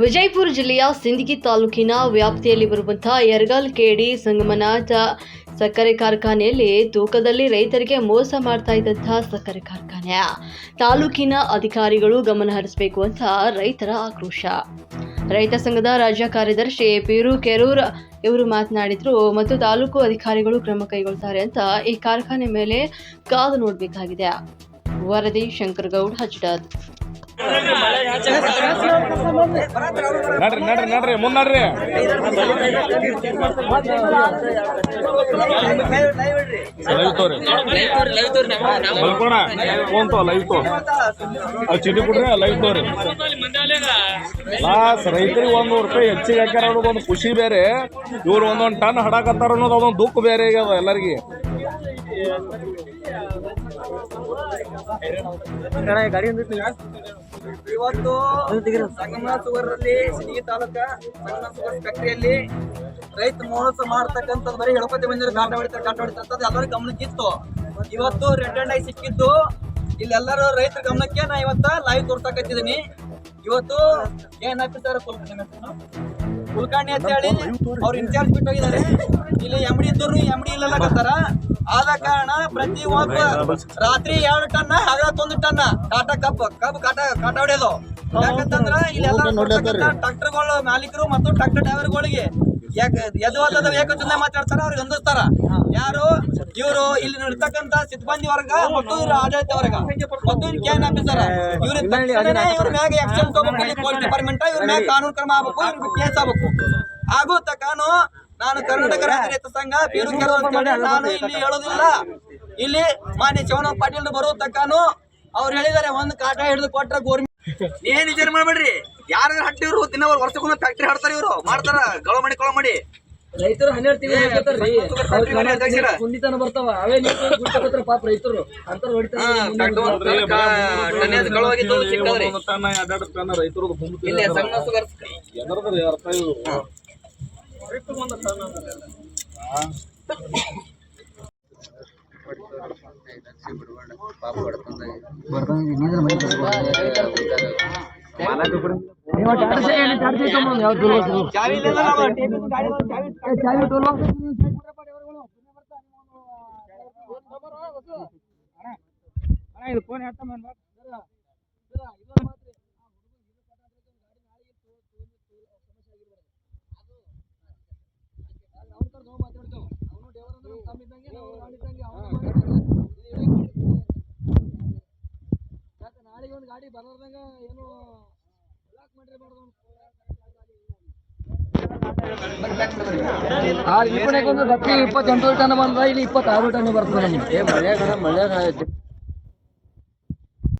ವಿಜಯಪುರ ಜಿಲ್ಲೆಯ ಸಿಂದಗಿ ತಾಲೂಕಿನ ವ್ಯಾಪ್ತಿಯಲ್ಲಿ ಬರುವಂತಹ ಎರಗಲ್ ಕೆಡಿ ಸಂಗಮನಾಥ ಸಕ್ಕರೆ ಕಾರ್ಖಾನೆಯಲ್ಲಿ ತೂಕದಲ್ಲಿ ರೈತರಿಗೆ ಮೋಸ ಮಾಡ್ತಾ ಇದ್ದಂತಹ ಸಕ್ಕರೆ ಕಾರ್ಖಾನೆ. ತಾಲೂಕಿನ ಅಧಿಕಾರಿಗಳು ಗಮನ ಹರಿಸಬೇಕು ಅಂತ ರೈತರ ಆಕ್ರೋಶ. ರೈತ ಸಂಘದ ರಾಜ್ಯ ಕಾರ್ಯದರ್ಶಿ ಪೀರು ಕೆರೂರ್ ಇವರು ಮಾತನಾಡಿದ್ರು, ಮತ್ತು ತಾಲೂಕು ಅಧಿಕಾರಿಗಳು ಕ್ರಮ ಕೈಗೊಳ್ತಾರೆ ಅಂತ ಈ ಕಾರ್ಖಾನೆ ಮೇಲೆ ಕಾದು ನೋಡಬೇಕಾಗಿದೆ. ವರದಿ ಶಂಕರಗೌಡ್ ಹಜ್ಡದ್ ನಡ್ರಿ ನಡ್ರಿ ನಡ್ರಿ ಮುಂದ್ ನಡ್ರಿ ಲೈವ್ ತೋರಿ. ಮಲ್ಕೋಣ ಫೋನ್ ತೋ ಲೈವ್ ತೋ ಅದು ಚೀಟಿ ಕೊಡ್ರಿ ಲೈವ್ ತೋರಿ. ಲಾಸ್ ರೈತರಿಗೆ ಒಂದ್ ನೂರು ರೂಪಾಯಿ ಹೆಚ್ಚಿಗೆ ಹಾಕ್ಯಾರ ಅನ್ನೋದು ಒಂದು ಖುಷಿ ಬೇರೆ. ಇವ್ರು ಒಂದೊಂದು ಟನ್ ಹಡಾಕತ್ತಾರ ಅನ್ನೋದು ಅದೊಂದು ದುಃಖ ಬೇರೆ ಆಗ್ಯದ ಎಲ್ಲರಿಗೆ. ಇವತ್ತು ಸಂಗಮ ಸುಗರ್ ಅಲ್ಲಿ ಸಿಂದಗಿ ತಾಲೂಕ ಸಂಗಮ ಸುಗರ್ ಫ್ಯಾಕ್ಟ್ರಿಯಲ್ಲಿ ರೈತ ಮೋಸ ಮಾಡ್ತಕ್ಕಂತ ಬರೀ ಹೇಳ್ಕೊತಿ ಬಂದಿರೋ ಕಾಟ ಹೊಡಿತಾರೆ ಕಾಟ ಹೊಡಿತಾರೆ ಅಂತ ಗಮನಕ್ಕೆ ಗಮನಕ್ಕಿತ್ತು ಇವತ್ತು ರೆಡ್ ಐ ಆಗಿ ಸಿಕ್ಕಿದ್ದು. ಇಲ್ಲೆಲ್ಲರೂ ರೈತರ ಗಮನಕ್ಕೆ ನಾ ಇವತ್ತ ಲೈವ್ ತೋರ್ಸಕತ್ತಿದ್ದೀನಿ ಇವತ್ತು ಏನ್ ಆಫೀಸರ್ ಕುಲಕರ್ಣಿ ಅಂತ ಹೇಳಿ ಅವ್ರ ಇನ್ಚಾರ್ಜ್ ಬಿಟ್ಟು ಹೋಗಿದ್ದಾರೆ. ಇಲ್ಲಿ ಎಮ್ಡಿ ಎಂ ಎಮ್ಡಿ ಇಲ್ಲಕತ್ತಾರ ಆದ ಕಾರಣ ಪ್ರತಿ ಒಬ್ಬ ರಾತ್ರಿ ಎರಡು ಟನ್ ಹಗಲತ್ತೊಂದು ಟನ್. ಟಾಟಾ ಕಪ್ ಕಪ್ ಕಾಟ ಕಾಟ ಹೊಡೆಯೋದು ಯಾಕಂತಂದ್ರ ಇಲ್ಲೆಲ್ಲ ಟ್ರಾಕ್ಟರ್ಗಳು ಮಾಲೀಕರು ಮತ್ತು ಟ್ರಾಕ್ಟರ್ ಡ್ರೈವರ್ಗಳಿಗೆ ಯಾಕೆ ಎದುವಲ್ಲದ ಏಕಚಂದ ಮಾತಾಡ್ತಾರ ಅವ್ರಿಗೆ ಹೊಂದಿಸ್ತಾರ ಯಾರು? ಇವರು ಇಲ್ಲಿ ನಡ್ತಕ್ಕಂತ ಸಿಬ್ಬಂದಿ ವರ್ಗ ಮತ್ತು ಇವ್ರ ಆಡಳಿತ ವರ್ಗ. ಮತ್ತು ಇವ್ರ ಕ್ಯಾನ್ ಆಫೀಸರ್ ಇವ್ರ ಇವ್ರ ಮ್ಯಾಗ ಆಕ್ಷನ್ ತಗೋಬೇಕು ಪೊಲೀಸ್ ಡಿಪಾರ್ಟ್ಮೆಂಟ್ ಇವ್ರ ಮ್ಯಾಗ ಕಾನೂನು ಕ್ರಮ ಆಗ್ಬೇಕು ಇವ್ರಿಗೆ ಕೇಸ್ ಆಗ್ಬೇಕು. ಆಗೋ ತಕಾನು ನಾನು ಕರ್ನಾಟಕ ರಾಜ್ಯ ರೈತ ಸಂಘ ಬೀರು ನಾನು ಇಲ್ಲಿ ಹೇಳೋದಿಲ್ಲ. ಇಲ್ಲಿ ಮಾನ್ಯ ಶಿವನ ಪಾಟೀಲ್ ಬರೋ ತಕಾನು ಅವ್ರು ಹೇಳಿದಾರೆ ಒಂದು ಕಾಟ ಹಿಡಿದು ಕೊಟ್ರ ಗೋರ್ಮೆಂಟ್ ಏನ್ ವಿಚಾರ ಮಾಡ್ಬೇಡ್ರಿ? ಯಾರ ಹಟ್ಟಿ ಇವ್ರು ತಿನ್ನವ್ರು ವರ್ಷಕ್ಕೊಮ್ಮೆ ಫ್ಯಾಕ್ಟ್ರಿ ಹಾಡ್ತಾರ ಇವ್ರು. ಮಾಡ್ತಾರ ಗಳ ಮಾಡಿ ಕೊಳ ಮಾಡಿ ರೈತರು ಹನ್ನೆರಡು ತಿಂಗಳು ಹೇಳ್ತಾರ್ರಿ ಫ್ಯಾಕ್ಟ್ರಿ ಮಾಡಿ ಅಧ್ಯಕ್ಷರ. ಕುಂಡಿತನ ಬರ್ತಾವ. ಅವೇ ನೀವು ಗುಡ್ಡಕತ್ರ ಪಾಪ ರೈತರು. ಅಂತರ ಹೊಡಿತಾರ ಟನ್ನೇಜ್ ಗಳವಾಗಿದ್ದು ಸಿಕ್ಕದ್ರಿ ಒಂದು ಟನ್ ಎರಡೆರಡು ಟನ್ ರೈತರು ಇಲ್ಲಿ ಸಣ್ಣ ಸುಗರ್ ಎದರ್ದ್ರಿ ಅರ್ಥ ಇದು ಚಾವಿ ಇಲ್ಲ ನಾವು ಟೇಪ್ ಗಾಡಿ ಚಾವಿ ನಾಳೆಗೆ ಒಂದು ಗಾಡಿ ಬರೋದಂಗ ಏನು ಬ್ಲಾಕ್ ಇಪ್ಪತ್ತೆಂಟು ಟನ್ ಬಂದ್ರೆ ಇಲ್ಲಿ ಇಪ್ಪತ್ತಾರು ಟನ್ ಬರ್ತದೆ ನಮ್ಗೆ.